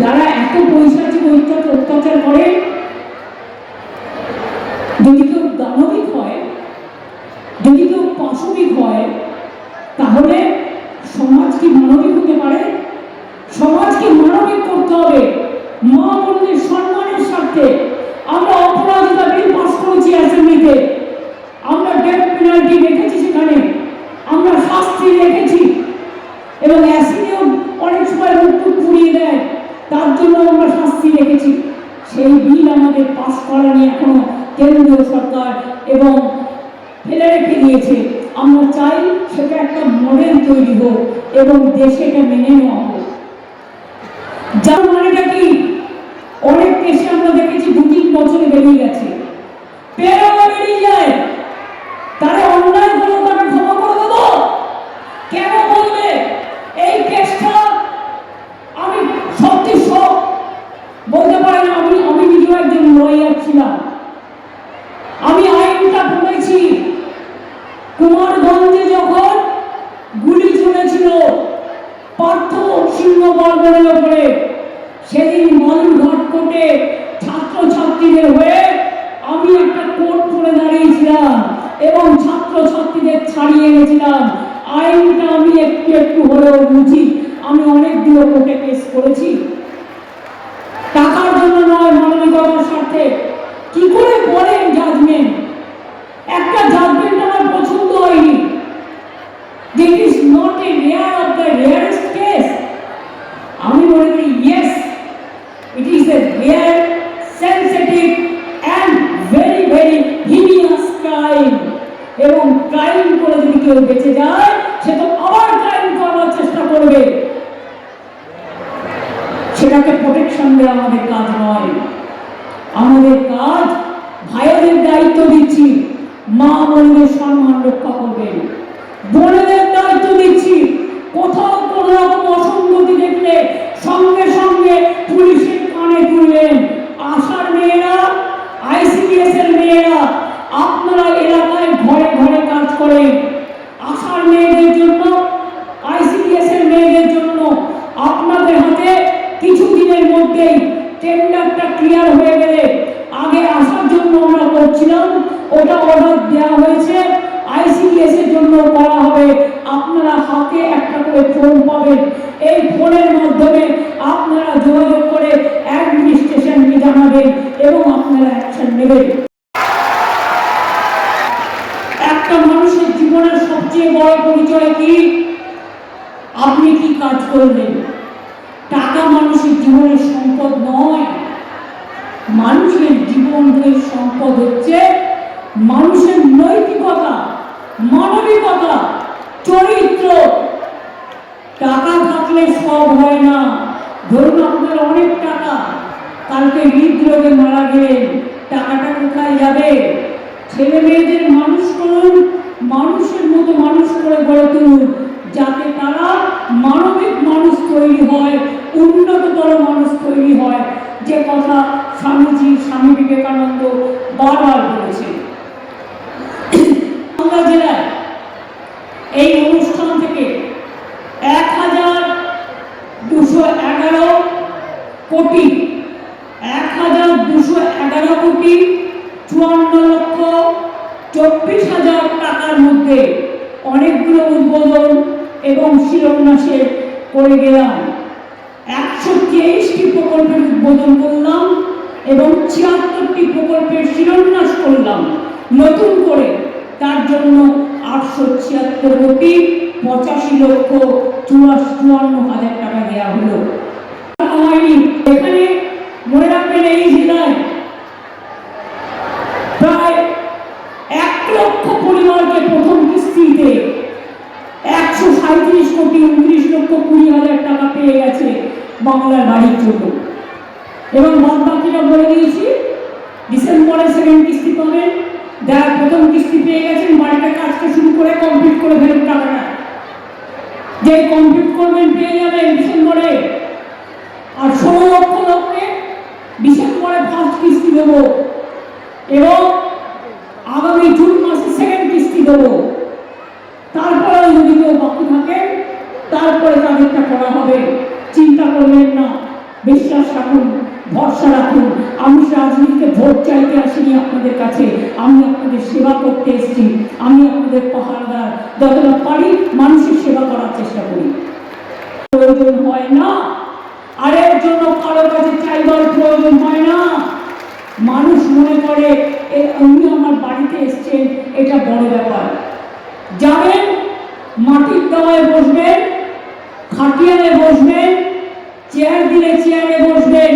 যারা এত পৈশাচিক অত্যাচার করে, যদি কেউ দানবিক হয়, যদি কেউ পাশবিক হয়, তাহলে সমাজ কি মানবিক হতে পারে? সমাজকে মানবিক করতে হবে? মা সম্মানের স্বার্থে আমরা অপরাধিতা বিল পাস করেছি অ্যাসেম্বলিতে আমরা ডেথ পেনাল্টি রেখেছি সেখানে। আমরা শাস্তি রেখেছি। এবং অ্যাসিডেও অনেক সময় মুক্ত পুড়িয়ে দেয় তার জন্য আমরা শাস্তি রেখেছি। সেই বিল আমাদের পাস করা নিয়ে এখনও কেন্দ্রীয় সরকার এবং ফেলে রেখে দিয়েছে। আমরা চাই সেটা একটা মডেল তৈরি হোক এবং দেশে এটা মেনে নেওয়া হোক। যার মানেটা কি? অনেক দেশে আমরা দেখেছি দু তিন বছরে বেরিয়ে গেছে। পেরোলে বেরিয়ে যায় তারা অন্যায় করো তাকে ক্ষমা করে দেবো কেন বলবে এই কেসটা আমি সত্যি সব বলতে পারেন আমি আমি নিজেও একজন লয়ার ছিলাম আমি আইনটা পড়েছি কুমারগঞ্জে যখন গুলি চলেছিল পার্থ সিংহ বর্মনের ওপরে সেদিন মালুরঘাট কোর্টে ছাত্রছাত্রীদের হয়ে আমি একটা কোর্ট করে দাঁড়িয়েছিলাম এবং ছাত্রছাত্রীদের ছাড়িয়ে এনেছিলাম। আইনটা আমি একটু একটু হলেও বুঝি। আমি অনেকগুলো কোর্টে কেস করেছি টাকার জন্য নয় মানবিকতার স্বার্থে কি করে পড়েন জাজমেন্ট একটা জাজমেন্ট আমার পছন্দ হয়নি this is not a rare of the rarest case আমি মনে করি yes it is a rare sensitive and very very heinous crime এবং ক্রাইম করে যদি কেউ বেঁচে যায়, সে তো আবার ক্রাইম করার চেষ্টা করবে। সেটাকে প্রোটেকশন দেওয়া আমাদের কাজ নয়। আমাদের কাজ ভাইদের দায়িত্ব দিচ্ছি, মা বোনদের সম্মান রক্ষা করবেন বোনেদের দায়িত্ব দিচ্ছি, কোথাও কোনো রকম অসঙ্গতি দেখলে সঙ্গে সঙ্গে পুলিশের কানে তুলবেন আশার মেয়েরা আইসিডিএস এর মেয়েরা, আপনারা এলাকায় ঘরে ঘরে কাজ করেন ফোন পাবেন। এই ফোনের মাধ্যমে আপনারা যোগাযোগ করে অ্যাডমিনিস্ট্রেশনকে জানাবেন এবং আপনারা অ্যাকশন নেবেন। একটা মানুষের জীবনের সবচেয়ে বড় পরিচয় কি? আপনি কি কাজ করলেন? টাকা মানুষের জীবনের সম্পদ নয়। মানুষের জীবনের সম্পদ হচ্ছে মানুষের নৈতিকতা, মানবিকতা, চরিত্র। টাকা থাকলে সব হয় না। ধরুন আপনার অনেক টাকা, কালকে হৃদরোগে মারা গেলেন, টাকাটা কোথায় যাবে? ছেলে মেয়েদের মানুষ করুন, মানুষের মতো মানুষ করে গড়ে তুলুন, যাতে তারা মানবিক মানুষ তৈরি হয়, উন্নততর মানুষ তৈরি হয়। যে কথা স্বামীজি, স্বামী বিবেকানন্দ বারবার বলেছেন। মালদা জেলায় এই অনুষ্ঠান থেকে এক হাজার দুশো এগারো কোটি, এক হাজার দুশো এগারো কোটি, চুয়ান্ন লক্ষ, চব্বিশ হাজার টাকার মধ্যে অনেকগুলো উদ্বোধন এবং শিলান্যাসের করে গেলাম। একশো তেইশটি প্রকল্পের উদ্বোধন করলাম এবং ছিয়াত্তরটি প্রকল্পের শিলান্যাস করলাম। নতুন করে তার জন্য আটশো ছিয়াত্তর কোটি, পঁচাশি লক্ষ, চুয়াশ চুয়ান্ন হাজার টাকা দেওয়া হলো। হয়নি এখানে মনে রাখবেন এই জেলায় প্রায় এক লক্ষ পরিবারকে প্রথম কিস্তিতে একশো সাঁত্রিশ কোটি উনত্রিশ লক্ষ কুড়ি হাজার টাকা পেয়ে গেছে বাংলার বাড়ির জন্য। এবং বাকিটা বলে দিয়েছি ডিসেম্বরে সেকেন্ড কিস্তি পাবেন। যারা প্রথম কিস্তি পেয়ে গেছেন, বাড়িটা কাজটা শুরু করে কমপ্লিট করে ফেলুন টাকাটা। যে কমপ্লিট করবেন, পেয়ে যাবেন ডিসেম্বরে আর ষোলো লক্ষ লোককে ডিসেম্বরে ফার্স্ট কিস্তি এবং আগামী জুন মাসে সেকেন্ড কিস্তি দেবো। তারপরে যদি কেউ বাকি থাকে, তারপরে তাদেরটা করা হবে, চিন্তা করবেন না বেশি ভরসা রাখুন। আমি রাজনীতিতে ভোট চাইতে আসিনি আপনাদের কাছে। আমি আপনাদের সেবা করতে এসেছি। আমি আপনাদের পাহাড়দার যতটা পারি মানুষের সেবা করার চেষ্টা করি। প্রয়োজন হয় না। আরের জন্য কারও কাছে চাইবার প্রয়োজন হয় না। মানুষ মনে করে উনি আমার বাড়িতে এসছেন, এটা বড় ব্যাপার। যাবেন, মাটির তলায় বসবেন, খাটিয়ালে বসবেন, চেয়ার দিলে চেয়ারে বসবেন,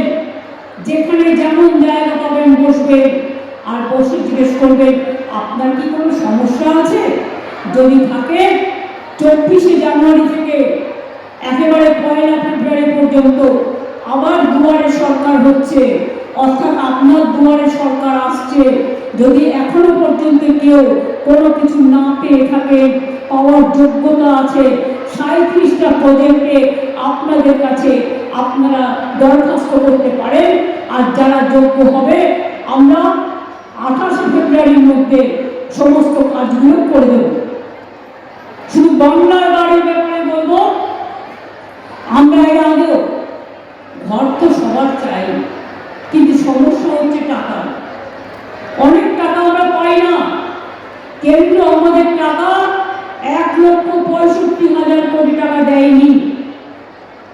যেখানে যেমন জায়গা পাবেন বসবেন, আর বসে জিজ্ঞেস করবেন, আপনার কি কোনো সমস্যা আছে? যদি থাকে, চব্বিশে জানুয়ারি থেকে একেবারে পয়লা ফেব্রুয়ারি পর্যন্ত আবার দুয়ারে সরকার হচ্ছে। অর্থাৎ আপনার দুয়ারে সরকার আসছে, যদি এখনও পর্যন্ত কেউ কোনো কিছু না পেয়ে থাকে, পাওয়ার যোগ্যতা আছে সাঁত্রিশটা প্রজেক্টে আপনাদের কাছে আপনারা দরখাস্ত করতে পারেন, আর যারা যোগ্য হবে, আমরা আঠাশে ফেব্রুয়ারির মধ্যে সমস্ত কাজগুলো করে দেব। শুধু বাংলার বাড়ির ব্যাপারে বলব, আমরা এর আগেও, ঘর তো সবার চাই কিন্তু সমস্যা হচ্ছে টাকা অনেক টাকা আমরা পাই না কেন্দ্র টাকা এক লক্ষ পঁয়ষট্টি হাজার কোটি টাকা দেয়নি।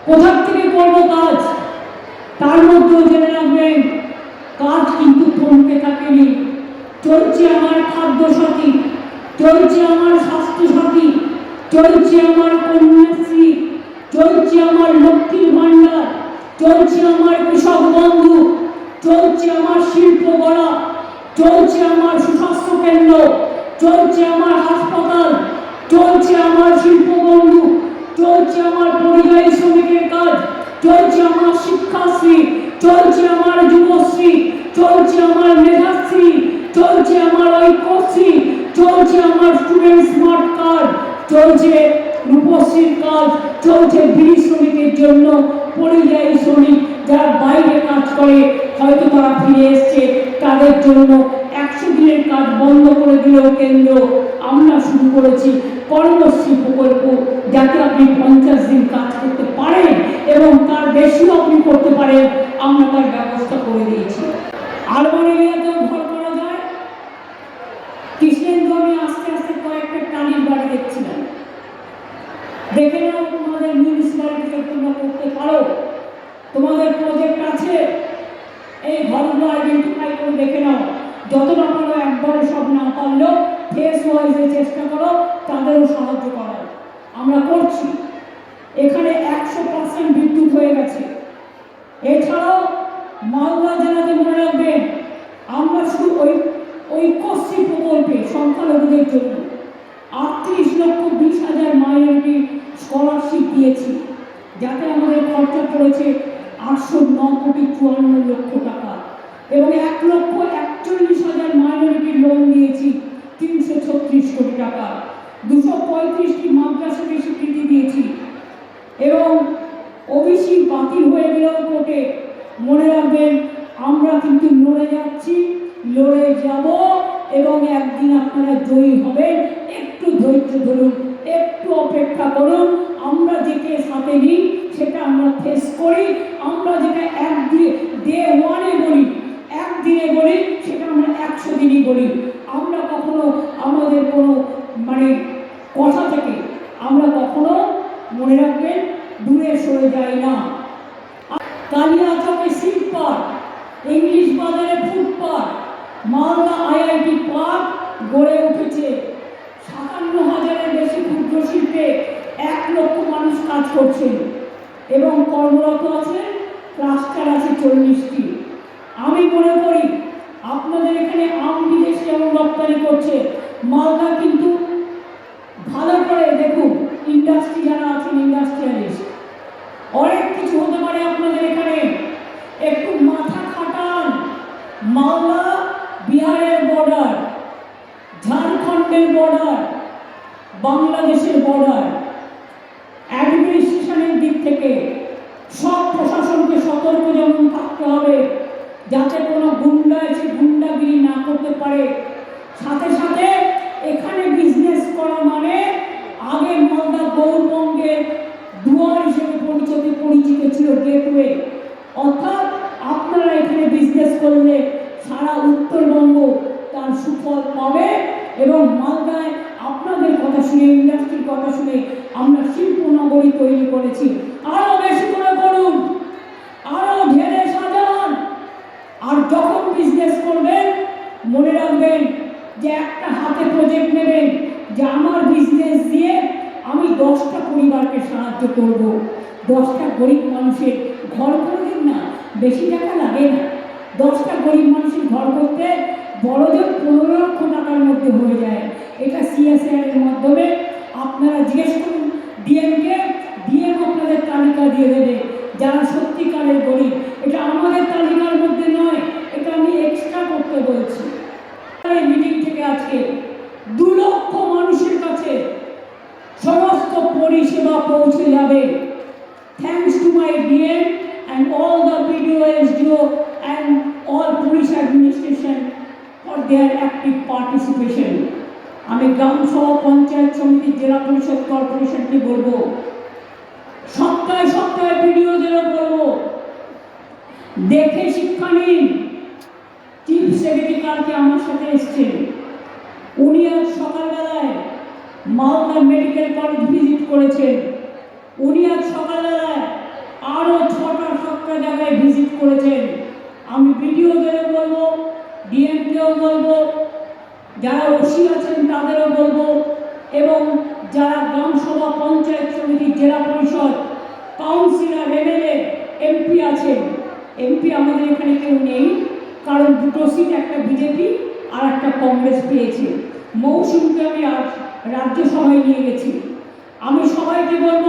কোথার থেকে করব কাজ? তার মধ্যেও জেনে রাখবেন, কাজ কিন্তু থমকে থাকেনি। চলছে আমার খাদ্য সাথী, চলছে আমার স্বাস্থ্য সাথী, চলছে আমার কন্যাশ্রী, চলছে আমার লক্ষ্মীর ভাণ্ডার, চলছে আমার কৃষক বন্ধু, চলছে আমার শিল্প গড়া চলছে আমার সুস্বাস্থ্য কেন্দ্র। চলছে আমার হাসপাতাল, চলছে আমার শিল্প বন্ধু চলছে আমার পরিযায়ী শ্রমিকের কাজ, চলছে আমার শিক্ষাশ্রী, চলছে আমার যুবশ্রী, চলছে আমার মেধাশ্রী, চলছে আমার ঐক্যশ্রী, চলছে আমার স্টুডেন্ট স্মার্ট কার্ড চলছে রূপশ্রীর কাজ, চলছে বিড়ি শ্রমিকের জন্য পরিযায়ী শ্রমিক যারা বাইরে কাজ করে, হয়তো তারা ফিরে এসছে তাদের জন্য দিনের কাজ বন্ধ করে দিল কেন্দ্র। আমরা শুরু করেছি কর্মশ্রী প্রকল্প, যাতে আপনি পঞ্চাশ দিন কাজ করতে পারেন এবং তার বেশিও আপনি করতে পারেন, আমরা তার ব্যবস্থা করে দিয়েছি। আরবান এরিয়াতেও ঘর করা যায়। কৃষ্ণেন্দ্র আমি আস্তে আস্তে কয়েকটা টালির বাড়ি দেখছিলাম। দেখে নাও, তোমাদের মিউনিসিপ্যালিটিতে তোমরা করতে পারো। তোমাদের প্রজেক্ট আছে। এই ঘরগুলো আইডেন্টিফাই করে দেখে নাও। যতটা পারো একবারে সব না পারলেও ফেস ওয়াইজে চেষ্টা করো, তাদেরও সাহায্য করার। আমরা করছি। এখানে একশো পার্সেন্ট বিদ্যুৎ হয়ে গেছে। এছাড়াও মালদা জেলাতে মনে রাখবেন, আমরা শুধু ওই ঐক্যশ্রী প্রকল্পে সংখ্যালঘুদের জন্য আটত্রিশ লক্ষ বিশ হাজার মাইনরিটি স্কলারশিপ দিয়েছি। যাতে আমাদের খরচা পড়েছে আটশো ন কোটি চুয়ান্ন লক্ষ টাকা। এবং এক লক্ষ একচল্লিশ হাজার মাইনরিটির লোন দিয়েছি তিনশো ছত্রিশ কোটি টাকা। দুশো পঁয়ত্রিশটি মাদ্রাসাকে স্বীকৃতি দিয়েছি। এবং ওবিসি বাতিল হয়ে গেলেও কোর্টে মনে রাখবেন, আমরা কিন্তু লড়ে যাচ্ছি, লড়ে যাব এবং একদিন আপনারা জয়ী হবেন। একটু ধৈর্য ধরুন, একটু অপেক্ষা করুন, আমরা যেকে সাথে নিই, সেটা আমরা ফেস করি, আমরা যেটা একদিন ডে ওয়ানে বলি একদিনে বলি, সেটা আমরা একশো দিনই বলি। আমরা কখনো আমাদের কোনো মানে কথা থেকে আমরা কখনো মনে রাখবেন, দূরে সরে যাই না। কালিয়াচকে শিল্পার ইংলিশ বাজারে ফুটপাথ মালদা আইআইটি পার্ক গড়ে উঠেছে। সাতান্ন হাজারের বেশি ক্ষুদ্র শিল্পে এক লক্ষ মানুষ কাজ করছে এবং কর্মরত আছে ক্লাস্টার আছে চল্লিশটি। আমি মনে করি আপনাদের এখানে আম বিদেশ যেমন রপ্তানি করছে। মালদা কিন্তু ভালো করে দেখুন ইন্ডাস্ট্রি যারা আছেন ইন্ডাস্ট্রিয়ালিস্ট অনেক কিছু হতে পারে আপনাদের এখানে। একটু মাথা খাটান, মালদা বিহারের বর্ডার ঝাড়খণ্ডের বর্ডার বাংলাদেশের বর্ডার অ্যাডমিনিস্ট্রেশনের দিক থেকে সব প্রশাসনকে সতর্ক যেমন থাকতে হবে যাতে কোনো গুন্ডা এসে গুন্ডাগিরি না করতে পারে। সাথে সাথে এখানে বিজনেস করা মানে আগে মালদা গৌরবঙ্গের দুয়ার হিসেবে পরিচিত পরিচিত ছিল গেটওয়ে অর্থাৎ আপনারা আরও বেশি করে করুন আরও ঢেলে সাজান আর যখন বিজনেস করবেন মনে রাখবেন যে একটা হাতে প্রজেক্ট নেবেন যে আমার বিজনেস দিয়ে আমি দশটা পরিবারকে সাহায্য করব। দশটা গরিব মানুষের ঘর করে দিন না, বেশি টাকা লাগে না। দশটা গরিব মানুষের ঘর করতে বড়দের পনেরো লক্ষ টাকার মধ্যে হয়ে যায়। এটা সিএসআর এর মাধ্যমে আপনারা জিজ্ঞেস করুন ডিএমকে ডিএম আপনাদের তালিকা দিয়ে দেবে, যারা সত্যিকারের গরিব। এটা আমাদের তালিকার মধ্যে নয়, এটা আমি এক্সট্রা করতে বলছি এই মিটিং থেকে আজকে দু লক্ষ মানুষের কাছে সমস্ত পরিষেবা পৌঁছে যাবে thanks to my DM and all the BDO SDO and all police administration for their active participation আমি গ্রাম সভা পঞ্চায়েত সমিতি, জেলা পরিষদ কর্পোরেশনকে বলব, সপ্তাহে সপ্তাহে ভিডিওদেরও বলব, দেখে শিক্ষা নিন। চিফ সেক্রেটারি কালকে আমার সাথে এসছেন। উনি আজ সকালবেলায় মালদা মেডিকেল কলেজ ভিজিট করেছেন। উনি আজ সকালবেলায় আরও ছটা সাতটা জায়গায় ভিজিট করেছেন। আমি ভিডিওদেরও বলব ডিএমকেও বলব, যারা ওসি আছেন তাদেরও বলব এবং যারা গ্রামসভা panchayat samiti, zilla parishad, councillor, MLA, MP আছে এমপি আমাদের এখানে কেউ নেই, কারণ দুটো সিট, একটা বিজেপি আর একটা কংগ্রেস পেয়েছে। মৌসুমকে আমি রাজ্যসভায় নিয়ে গেছি। আমি সবাইকে বলব